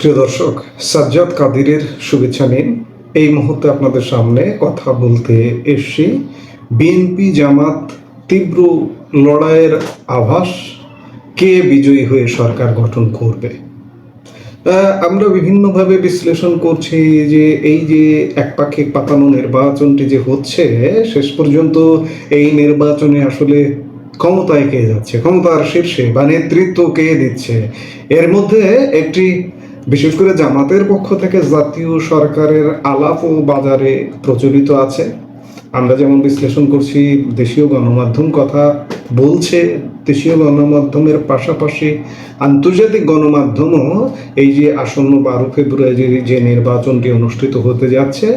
প্রিয় দর্শক, সাজ্জাদ কাদিরের শুভেচ্ছা নিন। এই মুহূর্তে আপনাদের সামনে কথা বলতে এসছি। বিএনপি জামাত তীব্র লড়াইয়ের আভাস, কে বিজয়ী হয়ে সরকার গঠন করবে? আমরা বিভিন্নভাবে বিশ্লেষণ করছি যে এই যে একপাক্ষিক পাতানো নির্বাচনটি যে হচ্ছে, শেষ পর্যন্ত এই নির্বাচনে আসলে ক্ষমতায় কে যাচ্ছে? ক্ষমতার শীর্ষে বা নেতৃত্ব কে দিচ্ছে? এর মধ্যে একটি বিশেষ করে জামাতের পক্ষ থেকে জাতীয় সরকারের আলাপ ও বাজারে প্রচলিত আছে। আমরা যেমন বিশ্লেষণ করছি, দেশীয় গণমাধ্যম কথা বলছে, দেশীয় গণমাধ্যমের পাশাপাশি আন্তর্জাতিক গণমাধ্যমও এই যে আসন্ন বারো ফেব্রুয়ারি যে নির্বাচনটি অনুষ্ঠিত হতে যাচ্ছে,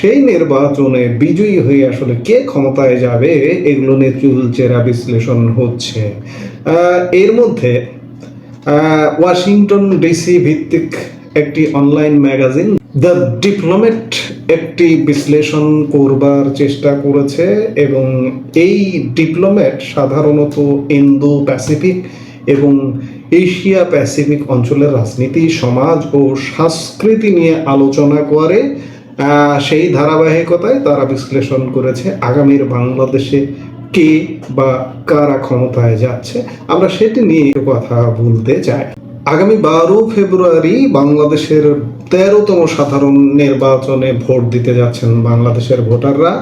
সেই নির্বাচনে বিজয়ী হয়ে আসলে কে ক্ষমতায় যাবে, এগুলো নিয়ে চুলচেরা বিশ্লেষণ হচ্ছে। এর মধ্যে ওয়াশিংটন ডিসি ভিত্তিক একটি অনলাইন ম্যাগাজিন দ্য ডিপ্লোমেট একটি বিশ্লেষণ করবার চেষ্টা করেছে এবং এই ডিপ্লোমেট সাধারণত ইন্দো প্যাসিফিক এবং এশিয়া প্যাসিফিক অঞ্চলের রাজনীতি, সমাজ ও সংস্কৃতি নিয়ে আলোচনা করে। সেই ধারাবাহিকতায় তারা বিশ্লেষণ করেছে আগামীর বাংলাদেশে কে বা কারা ক্ষমতায় যাচ্ছে, আমরা সেটি নিয়ে কথা বলতে চাই। আগামী বারো ফেব্রুয়ারি বাংলাদেশের তেরোতম সাধারণ নির্বাচনে ভোট দিতে যাচ্ছেন বাংলাদেশের ভোটাররা।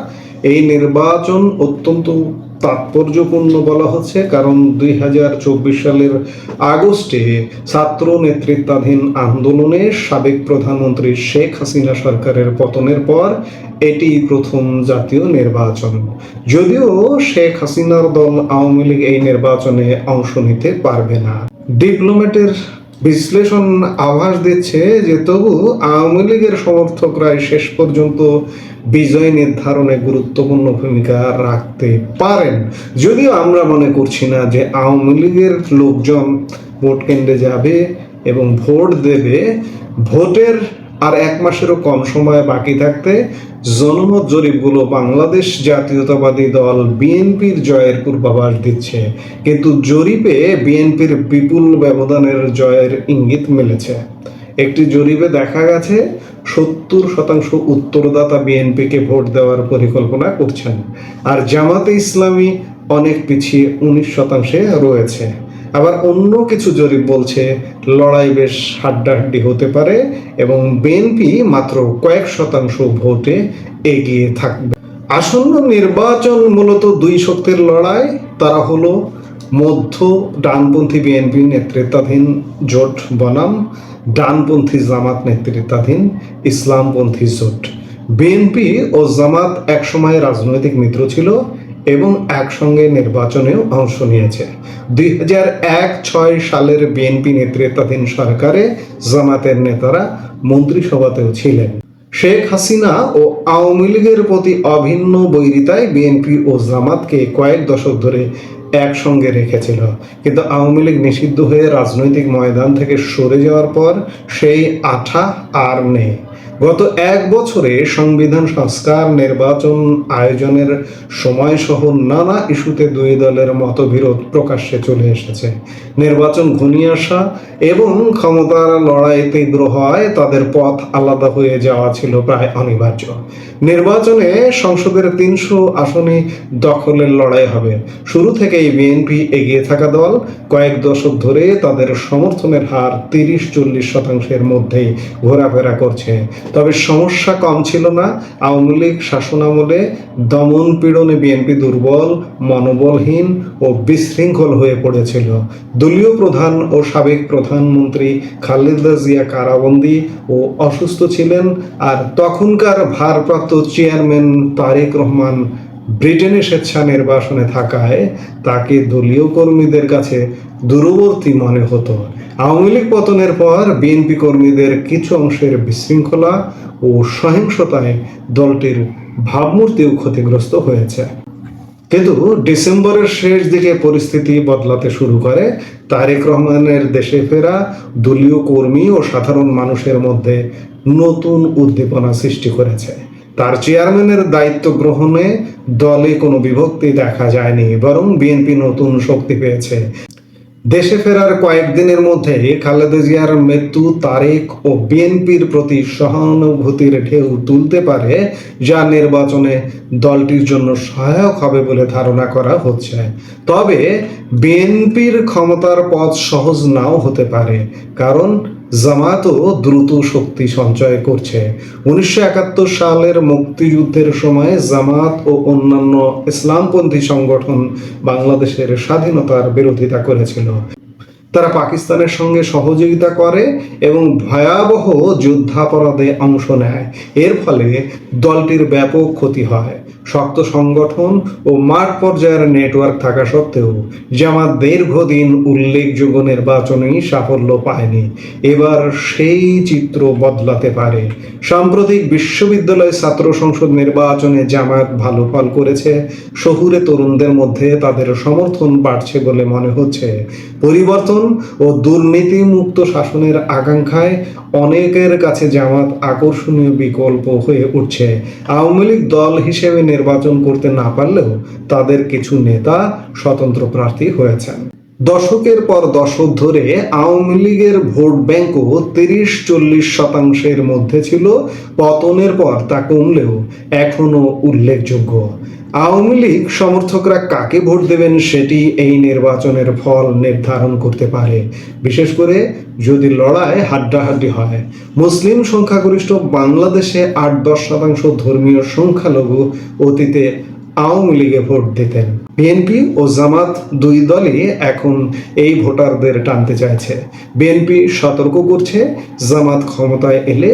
এই নির্বাচন অত্যন্ত তাৎপর্যপূর্ণ বলা হচ্ছে, কারণ দুই সালের আগস্টে ছাত্র নেতৃত্বাধীন আন্দোলনে সাবেক প্রধানমন্ত্রী শেখ হাসিনা সরকারের পতনের পর এটি প্রথম জাতীয় নির্বাচন। যদিও শেখ হাসিনার দল আওয়ামী লীগ এই নির্বাচনে অংশ নিতে পারবে না। ডিপ্লোম্যাটের বিশ্লেষণ আভাস দিচ্ছে যে তবু আওয়ামী লীগের সমর্থকরাই শেষ পর্যন্ত বিজয় নির্ধারণে গুরুত্বপূর্ণ ভূমিকা রাখতে পারেন। যদিও আমরা মনে করছি না যে আওয়ামী লীগের লোকজন ভোট কেন্দ্রে যাবে এবং ভোট দেবে, ভোটের আর এক মাসেরও কম সময় বাকি থাকতে জনমত জরিপগুলো বাংলাদেশ জাতীয়তাবাদী দল বিএনপির জয়ের পূর্বাভাস দিচ্ছে। কিন্তু জরিপে বিএনপির বিপুল ব্যবধানের জয়ের ইঙ্গিত মিলেছে। একটি জরিপে দেখা গেছে, সত্তর শতাংশ উত্তরদাতা বিএনপিকে ভোট দেওয়ার পরিকল্পনা করছেন। আর জামাতে ইসলামী অনেক পিছিয়ে উনিশ শতাংশে রয়েছে। আবার অন্য কিছু জরিপ বলছে, লড়াই বেশ হাড্ডাহাড্ডি হতে পারে এবং বিএনপি মাত্র কয়েক শতাংশ ভোটে এগিয়ে থাকবে। আসন্ন নির্বাচন মূলত দুই শক্তির লড়াই, তারা হলো মধ্য ডানপন্থী বিএনপি নেতৃত্বাধীন জোট বনাম, ডানপন্থী জামাত নেতৃত্বাধীন ইসলামপন্থী জোট। বিএনপি ও জামাত একসময় রাজনৈতিক মিত্র ছিল এবং একসঙ্গে নির্বাচনেও অংশ নিয়েছে। দুই হাজার এক ছয় সালের বিএনপি নেতৃত্বাধীন সরকারে জামাতের নেতারা মন্ত্রিসভাতেও ছিলেন। শেখ হাসিনা ও আওয়ামী লীগের প্রতি অভিন্ন বৈরিতায় বিএনপি ও জামাতকে কয়েক দশক ধরে একসঙ্গে রেখেছিল। কিন্তু আওয়ামী লীগ নিষিদ্ধ হয়ে রাজনৈতিক ময়দান থেকে সরে যাওয়ার পর সেই আঠা আর নেই। গত এক বছরে সংবিধান, সংস্কার, নির্বাচন আয়োজনের সময়সহ নানা ইস্যুতে দুই দলের মতবিরোধ প্রকাশ্যে চলে এসেছে। নির্বাচন ঘনিয়ে আসা এবং ক্ষমতার লড়াই তীব্র হয় তাদের পথ আলাদা হয়ে যাওয়া ছিল প্রায় অনিবার্য। নির্বাচনে সংসদের তিনশো আসনে দখলের লড়াই হবে। শুরু থেকেই বিএনপি এগিয়ে থাকা দল কয়েক দশক ধরে তাদের সমর্থনের হার তিরিশ, চল্লিশ শতাংশের মধ্যেই ঘোরাফেরা করছে। তবে সমস্যা কম ছিল না। আওয়ামী লীগ শাসনামলে দমন পীড়নে বিএনপি দুর্বল, মনোবলহীন ও বিশৃঙ্খল হয়ে পড়েছিল। দলীয় প্রধান ও সাবেক প্রধানমন্ত্রী খালেদা জিয়া কারাবন্দি ও অসুস্থ ছিলেন আর তখনকার ভারপ্রাপ্ত চেয়ারম্যান তারেক রহমান ব্রিটেনে স্বেচ্ছা নির্বাসনে থাকায় তাকে দলীয় কর্মীদের কাছে দূরবর্তী মনে হতো। আওয়ামী লীগ পতনের পর বিএনপি কর্মীদের কিছু অংশের বিশৃঙ্খলা ও সহিংসতায় দলটির ভাবমূর্তিও ক্ষতিগ্রস্ত হয়েছে। কিন্তু ডিসেম্বরের শেষ দিকে পরিস্থিতি বদলাতে শুরু করে। তারেক রহমানের দেশে ফেরা দলীয় কর্মী ও সাধারণ মানুষের মধ্যে নতুন উদ্দীপনা সৃষ্টি করেছে। তার চেয়ারম্যানের দায়িত্ব গ্রহণে দলে কোনো বিভক্তি দেখা যায়নি, বরং বিএনপি নতুন শক্তি পেয়েছে। দেশে ফেরার কয়েকদিনের মধ্যে খালেদা জিয়ার মৃত্যু তারেক ও বিএনপির প্রতি সহানুভূতির ঢেউ তুলতে পারে যা নির্বাচনে দলটির জন্য সহায়ক হবে বলে ধারণা করা হচ্ছে। তবে বিএনপির ক্ষমতার পথ সহজ নাও হতে পারে, কারণ জামাতও দ্রুত শক্তি সঞ্চয় করছে। উনিশশো একাত্তর সালের মুক্তিযুদ্ধের সময় জামাত ও অন্যান্য ইসলামপন্থী সংগঠন বাংলাদেশের স্বাধীনতার বিরোধিতা করেছিল। তারা পাকিস্তানের সঙ্গে সহযোগিতা করে এবং ভয়াবহ যুদ্ধাপরাধে অংশ নেয়। এর ফলে দলটির ব্যাপক ক্ষতি হয়। শক্ত সংগঠন ও মাঠ পর্যায়ের নেটওয়ার্ক থাকা সত্ত্বেও জামাত দীর্ঘদিন উল্লেখযোগ্য নির্বাচনেই সাফল্য পায়নি। এবার সেই চিত্র বদলাতে পারে। সাম্প্রতিক বিশ্ববিদ্যালয় ছাত্র সংসদ নির্বাচনে জামায়াত ভালো ফল করেছে। শহুরে তরুণদের মধ্যে তাদের সমর্থন বাড়ছে বলে মনে হচ্ছে। পরিবর্তন ও দুর্নীতি মুক্ত শাসনের আকাঙ্ক্ষায় অনেকের কাছে জামাত আকর্ষণীয় বিকল্প হয়ে উঠছে। আওয়ামী লীগ দল হিসেবে নির্বাচন করতে না পারলেও তাদের কিছু নেতা স্বতন্ত্র প্রার্থী হয়েছেন। দশকের পর দশক ধরে আওয়ামী লীগের ভোট ব্যাংকও তিরিশ চল্লিশ শতাংশের মধ্যে ছিল। পতনের পর তা কমলেও এখনও উল্লেখযোগ্য। আওয়ামী লীগ সমর্থকরা কাকে ভোট দেবেন সেটি এই নির্বাচনের ফল নির্ধারণ করতে পারে। বিশেষ করে যদি লড়াই হাড্ডাহাড্ডি হয়। মুসলিম সংখ্যাগরিষ্ঠ বাংলাদেশে আট দশ শতাংশ ধর্মীয় সংখ্যালঘু অতীতে আওয়ামী লীগে ভোট দিতেন। বিএনপি ও জামাত দুই দলই এখন এই ভোটারদের টানতে চাইছে। বিএনপি সতর্ক করছে, জামাত ক্ষমতায় এলে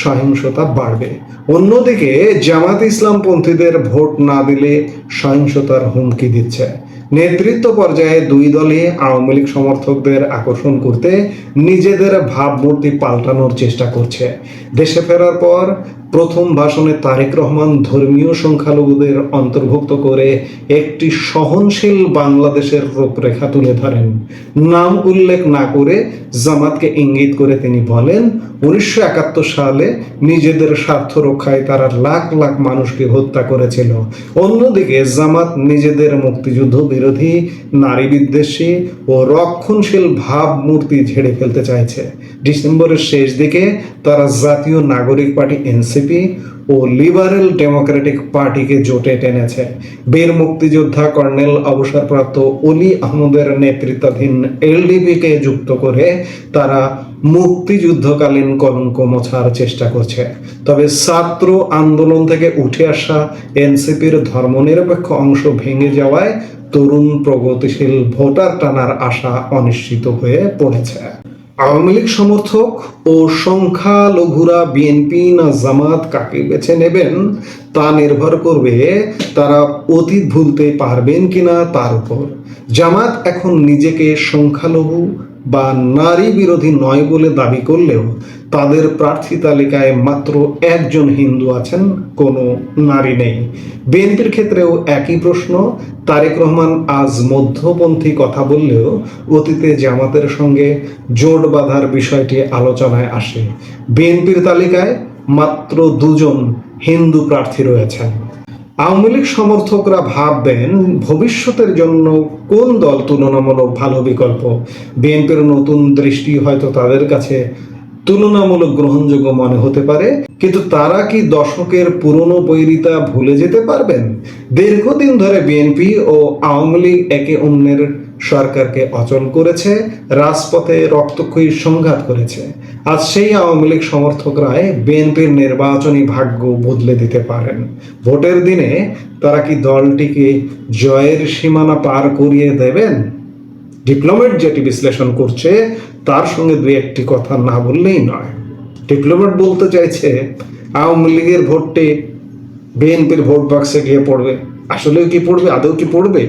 সহিংসতা বাড়বে। অন্যদিকে জামাত ইসলামপন্থীদের ভোট না দিলে সহিংসতার হুমকি দিচ্ছে। নেতৃত্ব পর্যায়ে দুই দলই আওয়ামী লীগ সমর্থকদের আকর্ষণ করতে নিজেদের ভাবমূর্তি পাল্টানোর চেষ্টা করছে। দেশে ফেরার পর প্রথম ভাষণে তারেক রহমান ধর্মীয় সংখ্যালঘুদের অন্তর্ভুক্ত করে একটি সহনশীল বাংলাদেশের রূপরেখা তুলে ধরেন। নাম উল্লেখ না করে জামাতকে ইঙ্গিত করে তিনি বলেন, উনিশশো একাত্তর সালে নিজেদের স্বার্থ রক্ষায় তারা লাখ লাখ মানুষকে হত্যা করেছিল। অন্যদিকে জামাত নিজেদের মুক্তিযুদ্ধ বিরোধী, নারী বিদ্বেষী ও রক্ষণশীল ভাবমূর্তি ঝেড়ে ফেলতে চাইছে। ডিসেম্বরের শেষ দিকে তারা জাতীয় নাগরিক পার্টি এনসিপি ও লিবারেল ডেমোক্রেটিক পার্টিকে জোটে টেনেছে। বীর মুক্তিযোদ্ধা কর্নেল অবসরপ্রাপ্ত অলি আহমদের নেতৃত্বাধীন এলডিপিকে যুক্ত করে তারা মুক্তিযুদ্ধকালীন কলঙ্ক মোছার চেষ্টা করছে। তবে ছাত্র আন্দোলন থেকে উঠে আসা এনসিপির ধর্মনিরপেক্ষ অংশ ভেঙে যাওয়ায় তরুণ প্রগতিশীল ভোটার টানার আশা অনিশ্চিত হয়ে পড়েছে। আওয়ামী লীগ সমর্থক ও সংখ্যালঘুরা বিএনপি না জামাত কাকে বেছে নেবেন তা নির্ভর করবে তারা অতীত ভুলতে পারবেন কিনা তার উপর। জামাত এখন নিজেকে সংখ্যালঘু বা নারী বিরোধী নয় বলে দাবি করলেও তাদের প্রার্থী তালিকায় মাত্র একজন হিন্দু আছেন, কোনো নারী নেই। বিএনপির ক্ষেত্রেও একই প্রশ্ন, তারেক রহমান আজ মধ্যপন্থী কথা বললেও অতীতে জামাতের সঙ্গে জোট বাঁধার বিষয়টি আলোচনায় আসে। বিএনপির তালিকায় মাত্র দুজন হিন্দু প্রার্থী রয়েছেন। আওয়ামী লীগ সমর্থকরা ভাববেন, ভবিষ্যতের জন্য কোন দল তুলনামূলক ভালো বিকল্প? বিএনপির নতুন দৃষ্টি হয়তো তাদের কাছে তুলনামূলক গ্রহণযোগ্য মনে হতে পারে, কিন্তু তারা কি দশকের পুরনো বৈরিতা ভুলে যেতে পারবেন? দীর্ঘদিন ধরে বিএনপি ও আওয়ামী লীগ একে অন্যের সরকারকে অচল করেছে, রাজপথে রক্তক্ষয়ী সংঘাত করেছে। আজ সেই আওয়ামী লীগ সমর্থকরাই বিএনপির নির্বাচনী ভাগ্য বদলে দিতে পারেন। ভোটের দিনে তারা কি দলটিকে জয়ের সীমানা পার করিয়ে দেবেন? ডিপ্লোমেট যেটি বিশ্লেষণ করছে তার সঙ্গে দুই একটি কথা না বললেই নয়। ডিপ্লোমেট বলতে চাইছে, আওয়ামী লীগের ভোটটি বিএনপির ভোট বাক্সে গিয়ে পড়বে। আসলেও কি পড়বে? আদৌ কি পড়বে?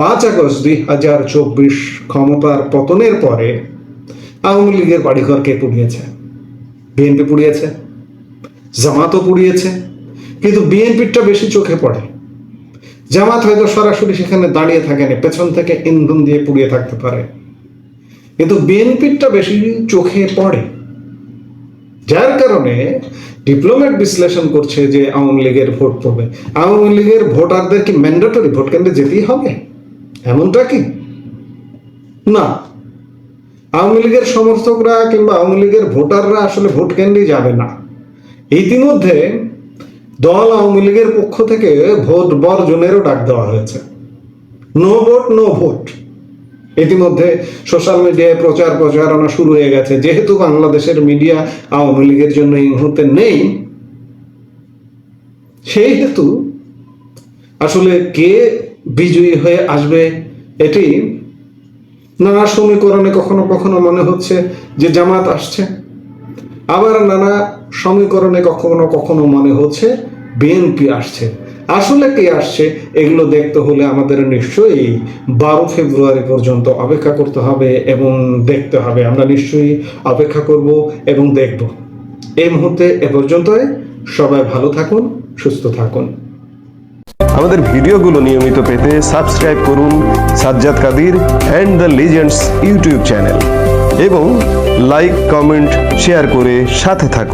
পাঁচ আগস্ট দুই হাজার চব্বিশ ক্ষমতার পতনের পরে আওয়ামী লীগের বাড়িঘর কে পুড়িয়েছে? বিএনপি পুড়িয়েছে, জামাতও পুড়িয়েছে, কিন্তু বিএনপিরটা বেশি চোখে পড়ে। জামাত হয়তো সরাসরি সেখানে দাঁড়িয়ে থাকেনি, পেছন থেকে ইন্ধন দিয়ে পুড়িয়ে থাকতে পারে। কিন্তু বিএনপিরটা বেশি চোখে পড়ে। যার কারণে ডিপ্লোমেট বিশ্লেষণ করছে যে আওয়ামী লীগের ভোট পড়বে। আওয়ামী লীগের ভোটারদের কি ম্যান্ডেটরি ভোট কেন্দ্রে যেতেই হবে? এমনটা কি? না। আওয়ামী লীগের সমর্থকরা কিংবা আওয়ামী লীগের ভোটাররা আসলে ভোট কেন্দ্রে যাবে না। ইতিমধ্যে দল আওয়ামী লীগের পক্ষ থেকে ভোট বর্জনেরও ডাক দেওয়া হয়েছে। No vote no vote. ইতিমধ্যে সোশ্যাল মিডিয়ায় প্রচার প্রচারণা শুরু হয়ে গেছে। যেহেতু বাংলাদেশের মিডিয়া আওয়ামী লীগের জন্য এই মুহূর্তে নেই, সেই হেতু আসলে কে বিজয়ী হয়ে আসবে এটি নানা সমীকরণে কখনো কখনো মনে হচ্ছে যে জামাত আসছে। আবার নানা সমীকরণে কখনো কখনো মনে হচ্ছে বিএনপি আসছে। আসলে কে আসছে, এগুলো দেখতে হলে আমাদের নিশ্চয়ই বারো ফেব্রুয়ারি পর্যন্ত অপেক্ষা করতে হবে এবং দেখতে হবে। আমরা নিশ্চয়ই অপেক্ষা করব এবং দেখব। এই মুহূর্তে এ পর্যন্তই। সবাই ভালো থাকুন, সুস্থ থাকুন। আমাদের ভিডিওগুলো নিয়মিত পেতে সাবস্ক্রাইব করুন Sajjad Kadir and the legends YouTube channel এবং লাইক, কমেন্ট, শেয়ার করে সাথে থাকুন।